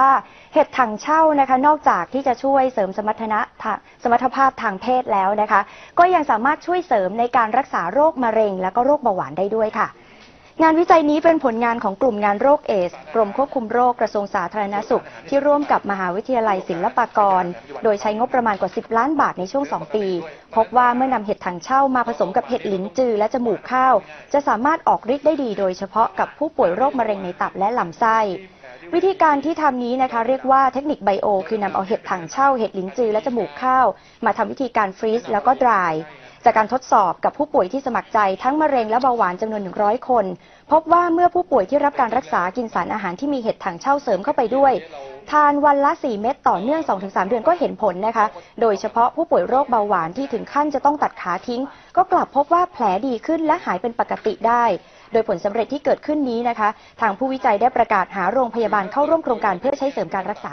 ว่าเห็ดถังเช่านะคะนอกจากที่จะช่วยเสริมสมรรถนะทางสมรรถภาพทางเพศแล้วนะคะ ก็ยังสามารถช่วยเสริมในการรักษาโรคมะเร็ง และก็โรคเบาหวานได้ด้วยค่ะ งานวิจัยนี้เป็นผลงานของกลุ่มงานโรคเอสกรมควบคุมโรคกระทรวงสาธารณสุข ที่ร่วมกับมหาวิทยาลัยศิลปากร โดยใช้งบประมาณกว่า 10 ล้านบาทในช่วง 2 ปี พบว่าเมื่อนำเห็ดถังเช่ามาผสมกับเห็ดหลินจือและจมูกข้าว จะสามารถออกฤทธิ์ได้ดี โดยเฉพาะกับผู้ป่วยโรคมะเร็งในตับและลำไส้ วิธีการที่ทำนี้นะคะเรียกว่าเทคนิคไบโอ คือนำเอาเห็ดถังเช่าเห็ดลิ้นจือและจมูกข้าว มาทำวิธีการฟรีซแล้วก็ดราย จากการทดสอบกับผู้ป่วยที่สมัครใจทั้งมะเร็งและเบาหวานจำนวน 100 คน พบว่าเมื่อผู้ป่วยที่รับการรักษากินสารอาหารที่มีเห็ดถังเช่าเสริมเข้าไปด้วย ทานวันละ 4 เม็ดต่อเนื่อง 2-3 เดือนก็เห็นผลนะคะ โดยเฉพาะผู้ป่วยโรคเบาหวานที่ถึงขั้นจะต้องตัดขาทิ้ง ก็กลับพบว่าแผลดีขึ้นและหายเป็นปกติได้โดยผลสำเร็จที่เกิดขึ้นนี้นะคะ ทางผู้วิจัยได้ประกาศหาโรงพยาบาลเข้าร่วมโครงการเพื่อใช้เสริมการรักษา